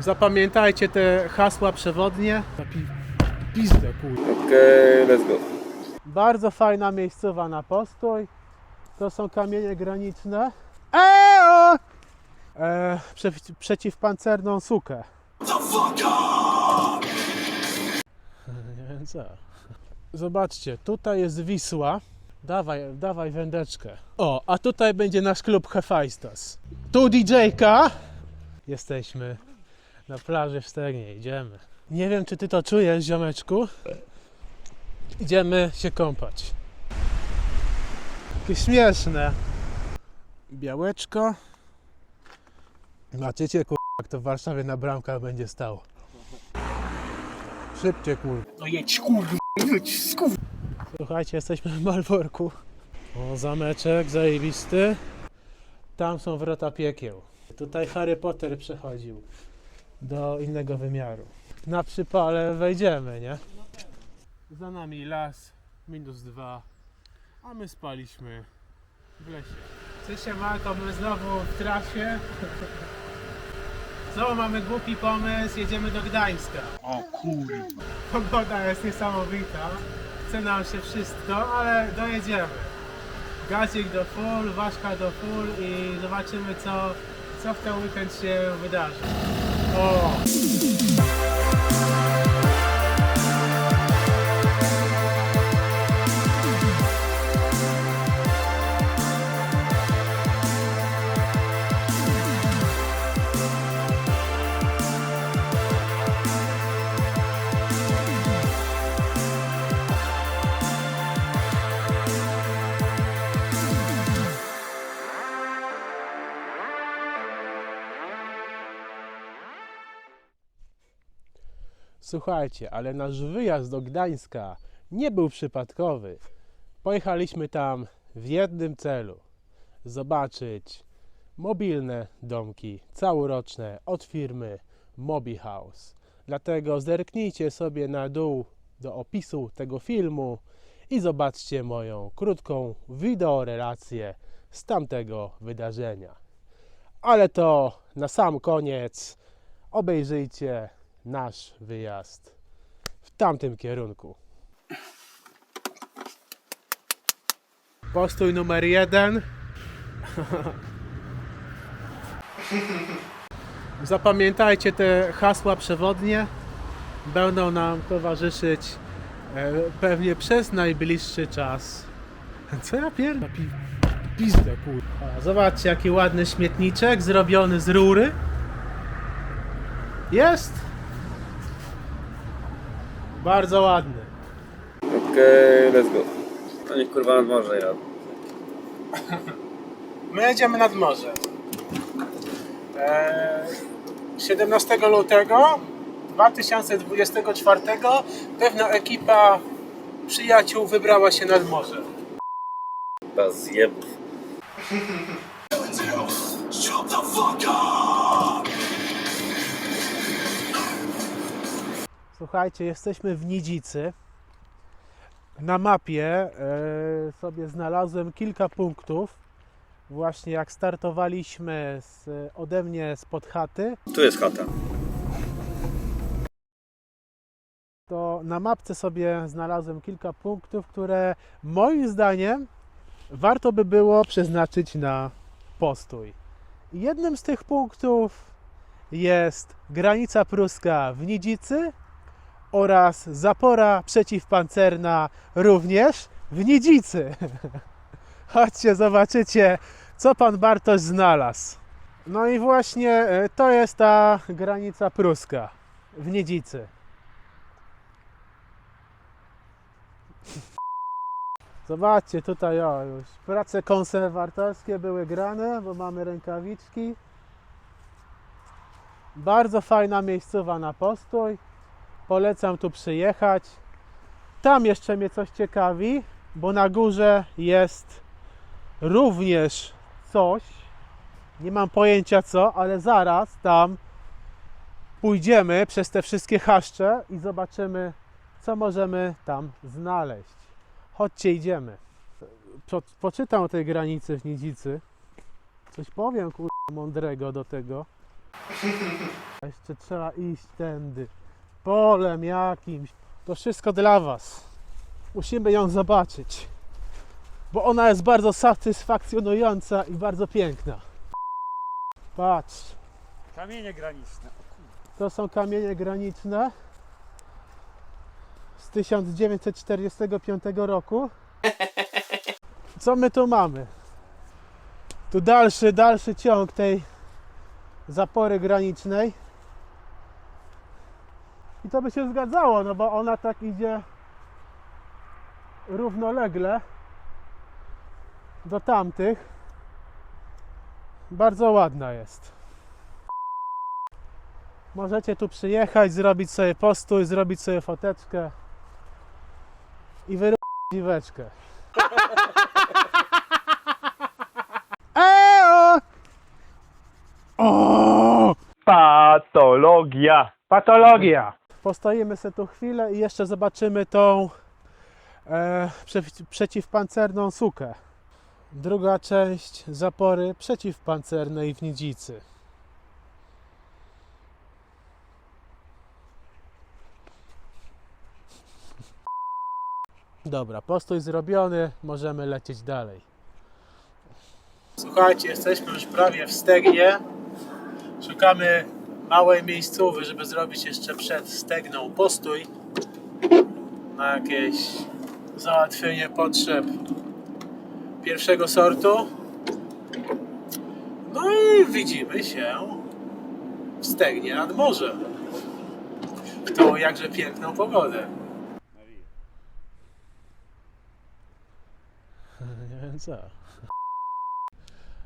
Zapamiętajcie te hasła przewodnie. Pi- Pizdę, kurde. Okej, let's go. Bardzo fajna miejscowa na postój. To są kamienie graniczne. Eee! E, prze, przeciwpancerną sukę. Nie wiem co. Zobaczcie, tutaj jest Wisła. Dawaj, dawaj wędeczkę. O, a tutaj będzie nasz klub Hefajstas. Tu DJ-ka. Jesteśmy na plaży w Stegnie, idziemy. Nie wiem, czy ty to czujesz, ziomeczku. Idziemy się kąpać. Jakie śmieszne. Białeczko. Zobaczycie, kur... jak to w Warszawie na bramkach będzie stało. Szybciej, kur... No jedź kurwa, jedź. Słuchajcie, jesteśmy w Malborku. O, zameczek zajebisty. Tam są wrota piekieł. Tutaj Harry Potter przechodził do innego wymiaru. Na przypale wejdziemy, nie? Za nami las, minus dwa, a my spaliśmy w lesie. Cześć Marko, my znowu w trasie. Znowu mamy głupi pomysł, jedziemy do Gdańska. O kurwa. Pogoda jest niesamowita. Chce nam się wszystko, ale dojedziemy. Gazik do full, ważka do full i zobaczymy co, co w ten weekend się wydarzy. O! Słuchajcie, ale nasz wyjazd do Gdańska nie był przypadkowy. Pojechaliśmy tam w jednym celu: zobaczyć mobilne domki całoroczne od firmy Mobi House. Dlatego zerknijcie sobie na dół do opisu tego filmu i zobaczcie moją krótką wideorelację z tamtego wydarzenia. Ale to na sam koniec obejrzyjcie nasz wyjazd w tamtym kierunku. Postój numer jeden. Zapamiętajcie te hasła przewodnie. Będą nam towarzyszyć e, pewnie przez najbliższy czas. Co ja pierdolę? Pi- Pizdę, kurwa. Zobaczcie, jaki ładny śmietniczek zrobiony z rury. Jest. Bardzo ładny. Okej, let's go. No niech kurwa nad morze jadę. My jedziemy nad morze. Eee, 17 lutego 2024 pewna ekipa przyjaciół wybrała się nad morze. Chyba zjebów. Słuchajcie, jesteśmy w Nidzicy. Na mapie e, sobie znalazłem kilka punktów. Właśnie jak startowaliśmy z, ode mnie spod chaty, Tu jest chata. to na mapce sobie znalazłem kilka punktów, które moim zdaniem warto by było przeznaczyć na postój. I Jednym z tych punktów jest granica pruska w Nidzicy oraz zapora przeciwpancerna również w Nidzicy. Chodźcie, zobaczycie, co pan Bartosz znalazł. No i właśnie e, to jest ta granica pruska w Nidzicy. Zobaczcie tutaj o już prace konserwatorskie były grane, bo mamy rękawiczki. Bardzo fajna miejscowa na postój. Polecam tu przyjechać. Tam jeszcze mnie coś ciekawi, bo na górze jest również coś. Nie mam pojęcia co, ale zaraz tam pójdziemy przez te wszystkie chaszcze i zobaczymy, co możemy tam znaleźć. Chodźcie, idziemy. Po, poczytam o tej granicy w Nidzicy. Coś powiem, kurwa, mądrego do tego. Jeszcze trzeba iść tędy. Polem jakimś. To wszystko dla Was. Musimy ją zobaczyć. Bo ona jest bardzo satysfakcjonująca i bardzo piękna. Patrz. Kamienie graniczne. To są kamienie graniczne z 1945 roku. Co my tu mamy? Tu dalszy, dalszy ciąg tej zapory granicznej. I to by się zgadzało, no bo ona tak idzie równolegle do tamtych. Bardzo ładna jest. Możecie tu przyjechać, zrobić sobie postój, zrobić sobie foteczkę i wyrobić dziweczkę. Eo! O! Patologia. Patologia! Postoimy sobie tu chwilę i jeszcze zobaczymy tą e, prze- przeciwpancerną sukę. Druga część zapory przeciwpancernej w Nidzicy. Dobra, postój zrobiony, możemy lecieć dalej. Słuchajcie, jesteśmy już prawie w Stegnie. Szukamy małej miejscowy, żeby zrobić jeszcze przed Stegną postój na jakieś załatwienie potrzeb pierwszego sortu. No i widzimy się w Stegnie nad morzem. W tą jakże piękną pogodę. Nie wiem co.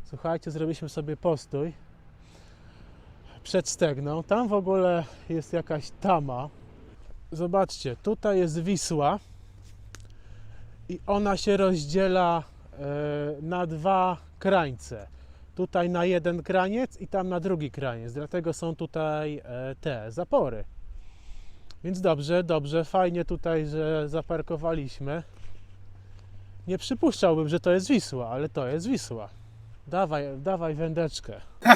Słuchajcie, zrobiliśmy sobie postój przed Stegną. Tam w ogóle jest jakaś tama. Zobaczcie, tutaj jest Wisła i ona się rozdziela e, na dwa krańce. Tutaj na jeden kraniec i tam na drugi kraniec. Dlatego są tutaj e, te zapory. Więc dobrze, dobrze, fajnie tutaj, że zaparkowaliśmy. Nie przypuszczałbym, że to jest Wisła, ale to jest Wisła. Dawaj, dawaj wędeczkę.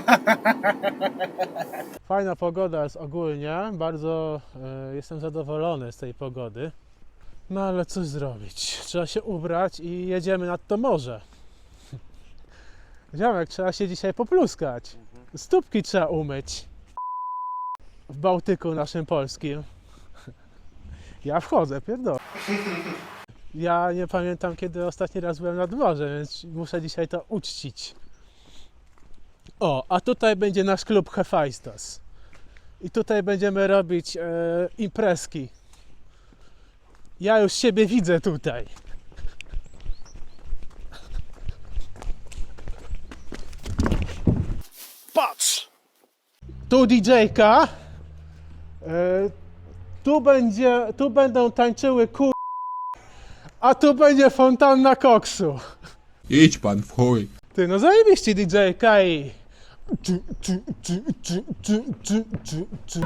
Fajna pogoda jest ogólnie. Bardzo e, jestem zadowolony z tej pogody. No ale coś zrobić? Trzeba się ubrać i jedziemy nad to morze. Ziomek, trzeba się dzisiaj popluskać. Stópki trzeba umyć. W Bałtyku naszym polskim. Ja wchodzę, pierdolę. Ja nie pamiętam, kiedy ostatni raz byłem nad morzem, więc muszę dzisiaj to uczcić. O, a tutaj będzie nasz klub Hefajstos. I tutaj będziemy robić e, imprezki. Ja już siebie widzę tutaj. Patrz! Tu DJ-ka. E, tu będzie, tu będą tańczyły kur... A tu będzie fontanna koksu. Idź pan w chuj. Ty, no zajebiście DJ-ka i... Czy, czy, czy, czy, czy, czy, czy, czy.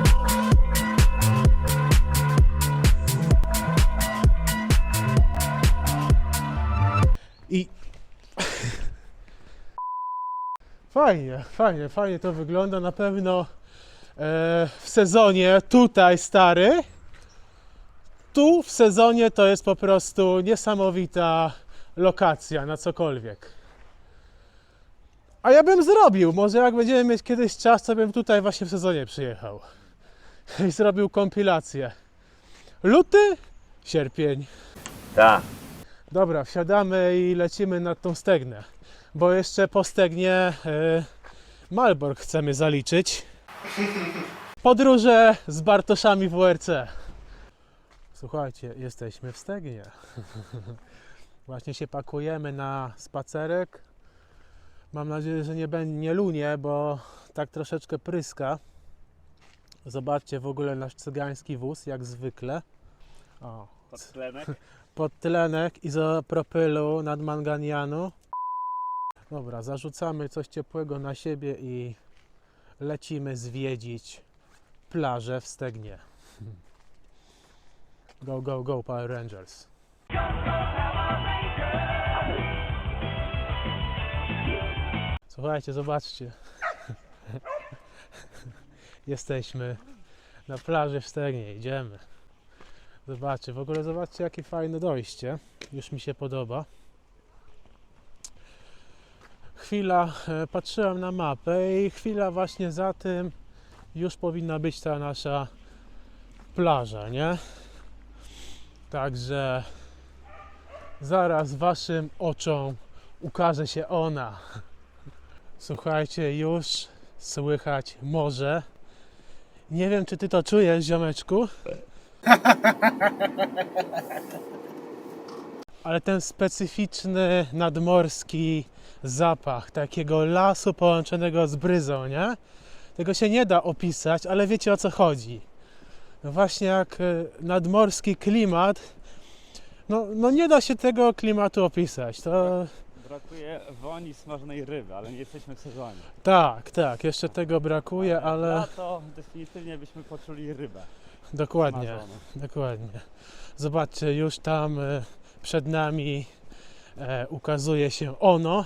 I... Fajnie, fajnie, fajnie to wygląda. Na pewno e, w sezonie tutaj stary, tu w sezonie to jest po prostu niesamowita lokacja na cokolwiek. A ja bym zrobił. Może jak będziemy mieć kiedyś czas, to bym tutaj właśnie w sezonie przyjechał. I zrobił kompilację. Luty, sierpień. Tak. Dobra, wsiadamy i lecimy nad tą stegnę. Bo jeszcze po stegnie y, Malbork chcemy zaliczyć. Podróże z Bartoszami w WRC. Słuchajcie, jesteśmy w stegnie. Właśnie się pakujemy na spacerek. Mam nadzieję, że nie, będzie nie lunie, bo tak troszeczkę pryska. Zobaczcie w ogóle nasz cygański wóz, jak zwykle. O, Podtlenek. podtlenek izopropylu nadmanganianu. Dobra, zarzucamy coś ciepłego na siebie i lecimy zwiedzić plażę w Stegnie. Go, go, go, Power Rangers. Słuchajcie, zobaczcie. jesteśmy na plaży w Stegnie, idziemy. Zobaczcie, w ogóle zobaczcie jakie fajne dojście. Już mi się podoba. Chwila, e, patrzyłem na mapę i chwila właśnie za tym już powinna być ta nasza plaża, nie? Także zaraz waszym oczom ukaże się ona. Słuchajcie, już słychać morze. Nie wiem, czy ty to czujesz, ziomeczku. Ale ten specyficzny nadmorski zapach takiego lasu połączonego z bryzą, nie? Tego się nie da opisać, ale wiecie o co chodzi. No właśnie jak e, nadmorski klimat, no, no nie da się tego klimatu opisać. To Brakuje woni smażonej ryby, ale nie jesteśmy w sezonie. tak, tak, jeszcze tego brakuje, ale Lato definitywnie byśmy poczuli rybę dokładnie, smażoną. dokładnie. Zobaczcie, już tam e, przed nami e, ukazuje się ono,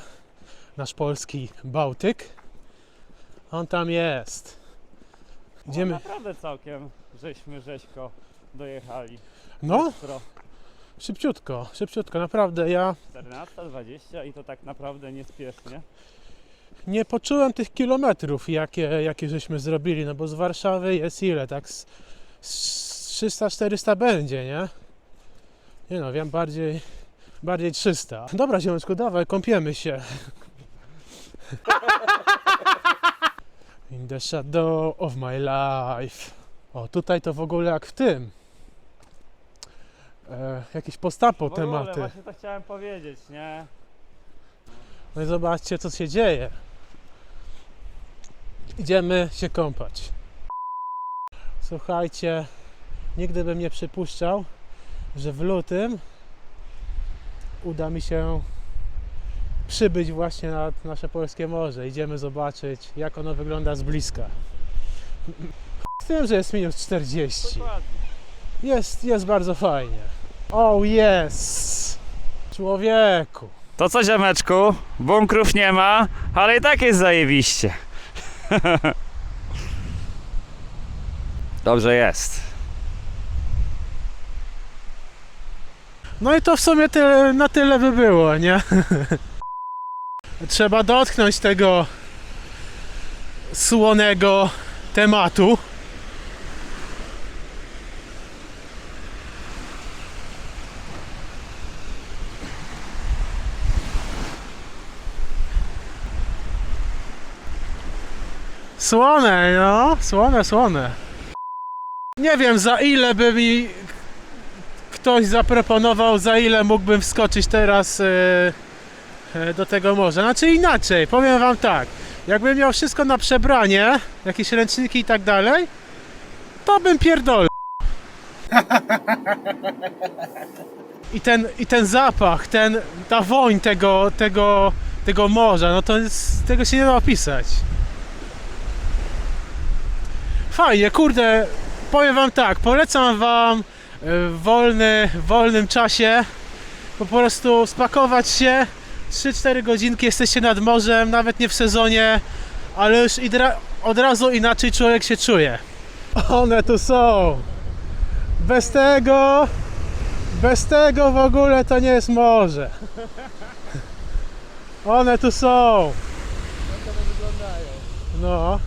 nasz polski Bałtyk. On tam jest. Idziemy. No, naprawdę całkiem żeśmy rzeźko dojechali. No, Bystro. szybciutko, szybciutko, naprawdę. Ja 14.20 i to tak naprawdę niespiesznie. nie poczułem tych kilometrów, jakie, jakie żeśmy zrobili, no bo z Warszawy jest ile, tak z, z 300-400 będzie, nie? Nie no, wiem, bardziej, bardziej 300. Dobra, ziomeczku, dawaj, kąpiemy się. In the shadow of my life. O, tutaj to w ogóle jak w tym. E, jakieś postapo W ogóle tematy. właśnie to chciałem powiedzieć, nie? No i zobaczcie, co się dzieje. Idziemy się kąpać. Słuchajcie, nigdy bym nie przypuszczał, że w lutym uda mi się przybyć właśnie nad nasze polskie morze. Idziemy zobaczyć, jak ono wygląda z bliska. Wiem, że jest minus 40. Dokładnie. Jest, jest bardzo fajnie. Oh yes! Człowieku! To co ziomeczku? Bunkrów nie ma, ale i tak jest zajebiście. Dobrze jest. No i to w sumie tyle, na tyle by było, nie? Trzeba dotknąć tego słonego tematu. Słone, no, słone, słone. Nie wiem za ile by mi ktoś zaproponował, za ile mógłbym wskoczyć teraz e, do tego morza. Znaczy inaczej, powiem wam tak. Jakbym miał wszystko na przebranie, jakieś ręczniki i tak dalej, to bym pierdol. I ten, I ten zapach, ten, ta woń tego, tego, tego morza, no to jest, tego się nie da opisać. Fajnie, kurde, powiem wam tak, polecam wam w wolny, wolnym czasie po prostu spakować się 3-4 godzinki jesteście nad morzem, nawet nie w sezonie ale już od razu inaczej człowiek się czuje. One tu są. Bez tego bez tego w ogóle to nie jest morze. One tu są. No.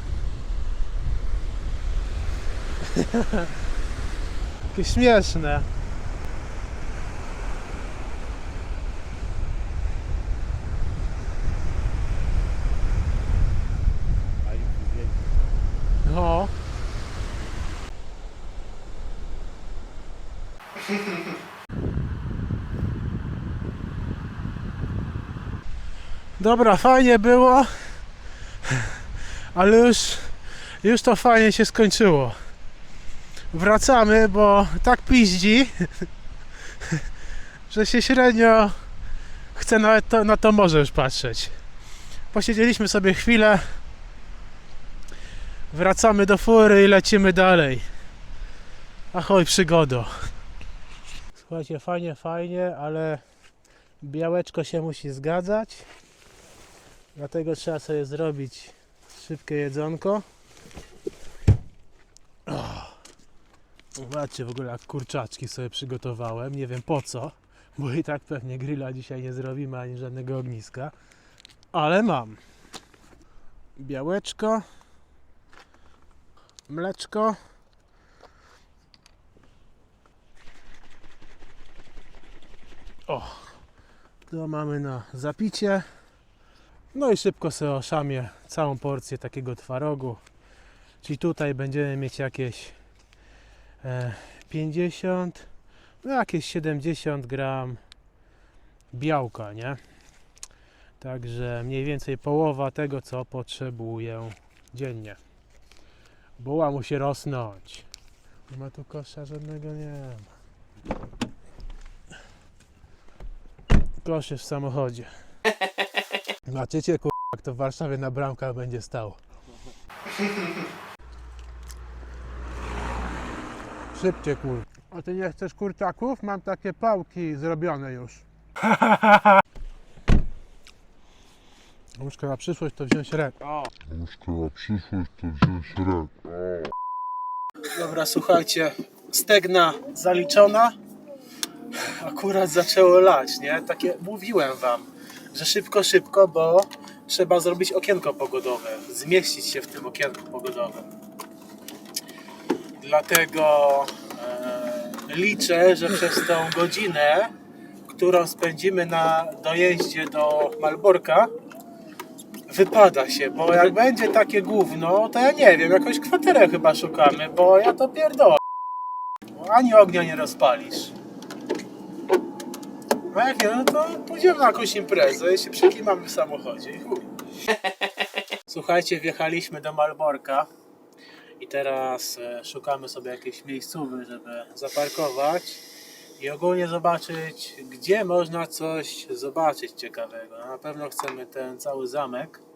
Jakie śmieszne. No. Dobra, fajnie było, ale już, już to fajnie się skończyło wracamy, bo tak piździ, że się średnio chce na to, na to morze już patrzeć. Posiedzieliśmy sobie chwilę, wracamy do fury i lecimy dalej. Ahoj przygodo. Słuchajcie, fajnie, fajnie, ale białeczko się musi zgadzać. Dlatego trzeba sobie zrobić szybkie jedzonko. Zobaczcie w ogóle jak kurczaczki sobie przygotowałem. Nie wiem po co, bo i tak pewnie grilla dzisiaj nie zrobimy ani żadnego ogniska. Ale mam. Białeczko. Mleczko. O, to mamy na zapicie. No i szybko sobie oszamię całą porcję takiego twarogu. Czyli tutaj będziemy mieć jakieś e, 50, no jakieś 70 gram białka, nie? Także mniej więcej połowa tego, co potrzebuję dziennie. Buła musi rosnąć. Nie ma tu kosza żadnego, nie ma. Kosz jest w samochodzie. Zobaczycie, kur... jak to w Warszawie na bramkach będzie stało. Szybciej, kur. A ty nie chcesz kurczaków? Mam takie pałki zrobione już. Muszę na przyszłość to wziąć rek. Muszę na przyszłość to wziąć rek. Dobra, słuchajcie, stegna zaliczona. Akurat zaczęło lać, nie? Takie mówiłem wam, że szybko, szybko, bo trzeba zrobić okienko pogodowe, zmieścić się w tym okienku pogodowym. Dlatego e, liczę, że przez tą godzinę, którą spędzimy na dojeździe do Malborka, wypada się, bo jak będzie takie gówno, to ja nie wiem, jakąś kwaterę chyba szukamy, bo ja to pierdolę. Ani ognia nie rozpalisz. No jak nie, no to pójdziemy na jakąś imprezę i się przekimamy w samochodzie i chuj. Słuchajcie, wjechaliśmy do Malborka i teraz e, szukamy sobie jakiejś miejscówy, żeby zaparkować i ogólnie zobaczyć, gdzie można coś zobaczyć ciekawego. Na pewno chcemy ten cały zamek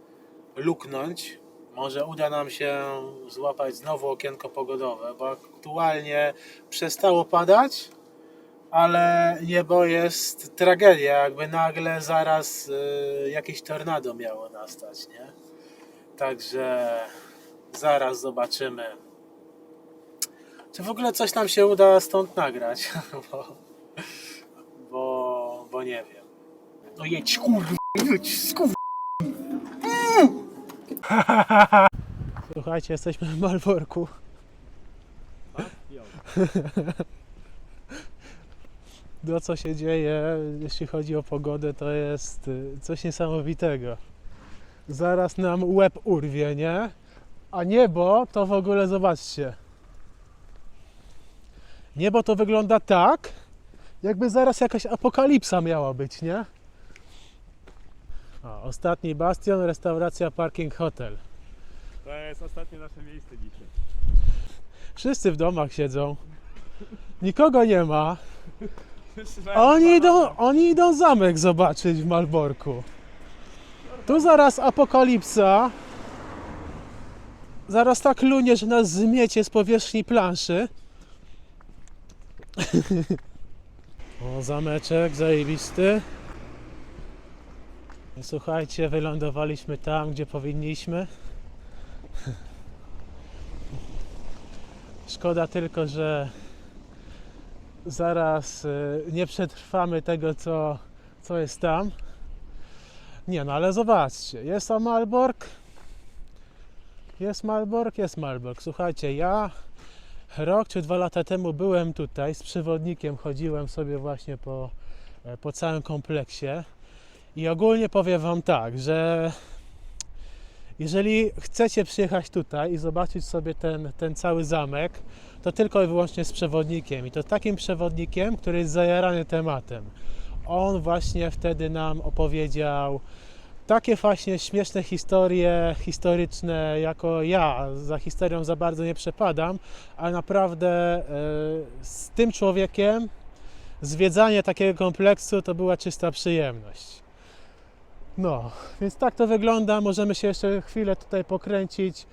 luknąć. Może uda nam się złapać znowu okienko pogodowe, bo aktualnie przestało padać, ale niebo jest tragedia, jakby nagle zaraz y, jakieś tornado miało nastać, nie? Także zaraz zobaczymy. Czy w ogóle coś nam się uda stąd nagrać? bo, bo, bo nie wiem. No jedź kurwa, jedź skurwa. Słuchajcie, jesteśmy w Malborku. No co się dzieje, jeśli chodzi o pogodę, to jest y, coś niesamowitego. Zaraz nam łeb urwie, nie? A niebo to w ogóle zobaczcie. Niebo to wygląda tak, jakby zaraz jakaś apokalipsa miała być, nie? O, ostatni bastion, restauracja Parking Hotel. To jest ostatnie nasze miejsce dzisiaj. Wszyscy w domach siedzą. Nikogo nie ma. Oni idą, oni idą zamek zobaczyć w Malborku. Tu zaraz apokalipsa. Zaraz tak lunie, że nas zmiecie z powierzchni planszy. O, zameczek zajebisty. Słuchajcie, wylądowaliśmy tam, gdzie powinniśmy. Szkoda tylko, że zaraz y, nie przetrwamy tego, co, co jest tam. Nie no, ale zobaczcie, jest tam Malbork. Jest Malbork, jest Malbork. Słuchajcie, ja rok czy dwa lata temu byłem tutaj z przewodnikiem, chodziłem sobie właśnie po, e, po całym kompleksie i ogólnie powiem Wam tak, że jeżeli chcecie przyjechać tutaj i zobaczyć sobie ten, ten cały zamek, to tylko i wyłącznie z przewodnikiem. I to takim przewodnikiem, który jest zajarany tematem. On właśnie wtedy nam opowiedział takie właśnie śmieszne historie historyczne, jako ja za historią za bardzo nie przepadam, ale naprawdę e, z tym człowiekiem zwiedzanie takiego kompleksu to była czysta przyjemność. No, więc tak to wygląda. Możemy się jeszcze chwilę tutaj pokręcić,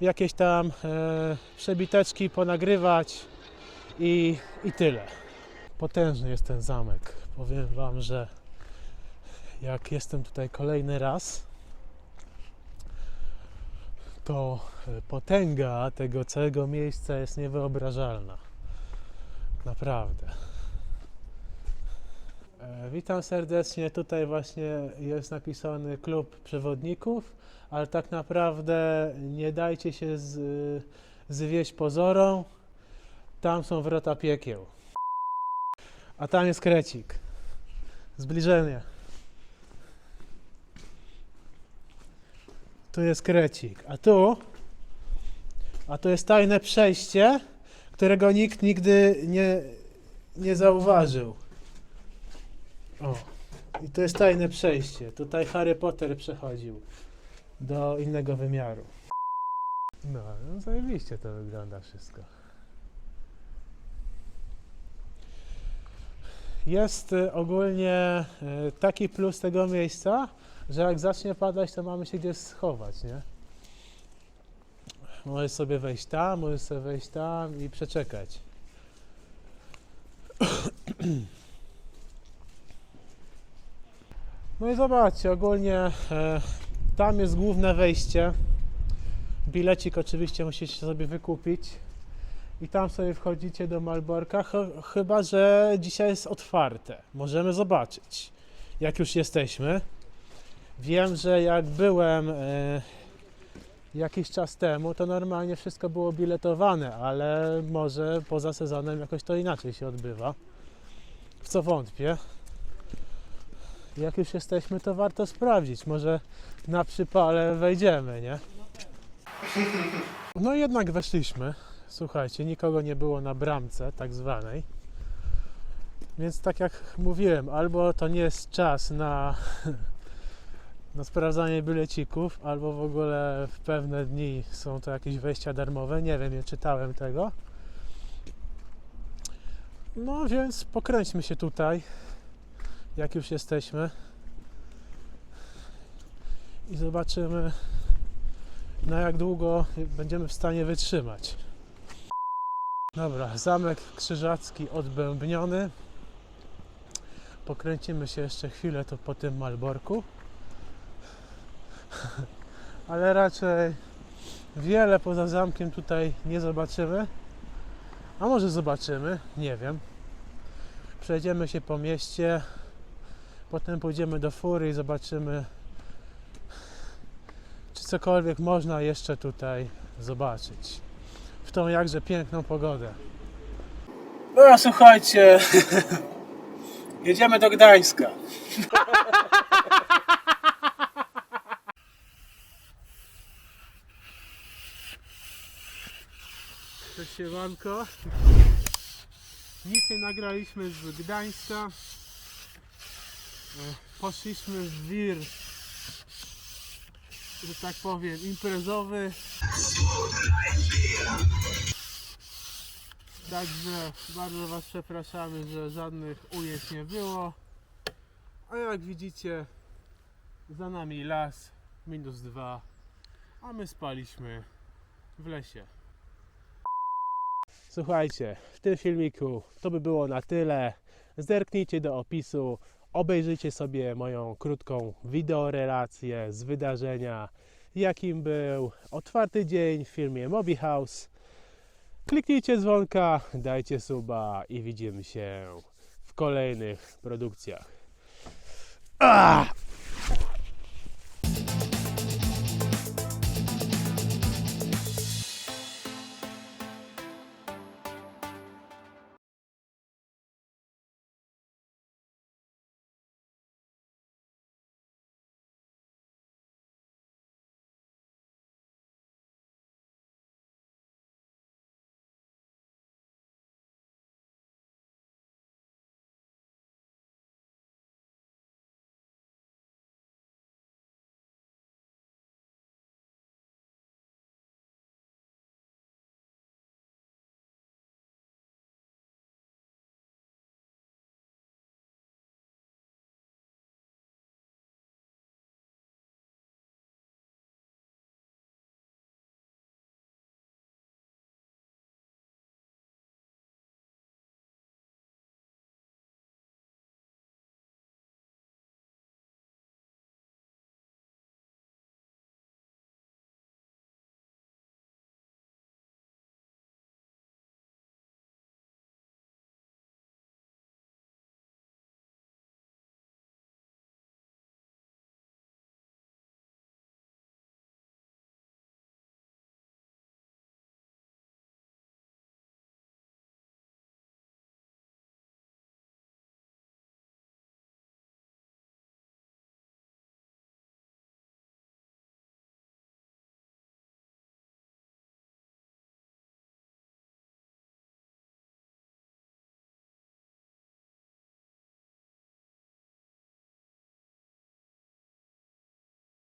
jakieś tam e, przebiteczki ponagrywać i, i tyle. Potężny jest ten zamek. Powiem Wam, że jak jestem tutaj kolejny raz, to e, potęga tego całego miejsca jest niewyobrażalna. Naprawdę. E, witam serdecznie. Tutaj właśnie jest napisany klub przewodników, ale tak naprawdę nie dajcie się z, zwieść pozorom. Tam są wrota piekieł. A tam jest krecik. Zbliżenie. Tu jest krecik. A tu? A to jest tajne przejście, którego nikt nigdy nie, nie zauważył. O. I to jest tajne przejście. Tutaj Harry Potter przechodził do innego wymiaru. No, no zajebiście to wygląda wszystko. Jest y, ogólnie y, taki plus tego miejsca, że jak zacznie padać, to mamy się gdzie schować, nie? Możesz sobie wejść tam, możesz sobie wejść tam i przeczekać. No i zobaczcie, ogólnie e, tam jest główne wejście. Bilecik oczywiście musicie sobie wykupić. I tam sobie wchodzicie do Malborka, ch- chyba że dzisiaj jest otwarte. Możemy zobaczyć, jak już jesteśmy. Wiem, że jak byłem e, jakiś czas temu, to normalnie wszystko było biletowane, ale może poza sezonem jakoś to inaczej się odbywa. W co wątpię. Jak już jesteśmy, to warto sprawdzić. Może na przypale wejdziemy, nie? No jednak weszliśmy. Słuchajcie, nikogo nie było na bramce, tak zwanej. Więc tak jak mówiłem, albo to nie jest czas na, na sprawdzanie bilecików, albo w ogóle w pewne dni są to jakieś wejścia darmowe. Nie wiem, nie czytałem tego. No więc pokręćmy się tutaj, jak już jesteśmy. I zobaczymy, na jak długo będziemy w stanie wytrzymać. Dobra, zamek krzyżacki odbębniony. Pokręcimy się jeszcze chwilę to po tym Malborku. Ale raczej wiele poza zamkiem tutaj nie zobaczymy. A może zobaczymy, nie wiem. Przejdziemy się po mieście, potem pójdziemy do fury i zobaczymy, czy cokolwiek można jeszcze tutaj zobaczyć w tą jakże piękną pogodę. No słuchajcie, jedziemy do Gdańska. Cześć siemanko. Nic nie nagraliśmy z Gdańska. Poszliśmy w wir, że tak powiem, imprezowy. Także bardzo Was przepraszamy, że żadnych ujęć nie było. A jak widzicie, za nami las, minus dwa, a my spaliśmy w lesie. Słuchajcie, w tym filmiku to by było na tyle. Zerknijcie do opisu, obejrzyjcie sobie moją krótką wideorelację z wydarzenia, jakim był otwarty dzień w filmie Mobi House. Kliknijcie dzwonka, dajcie suba i widzimy się w kolejnych produkcjach. Ah!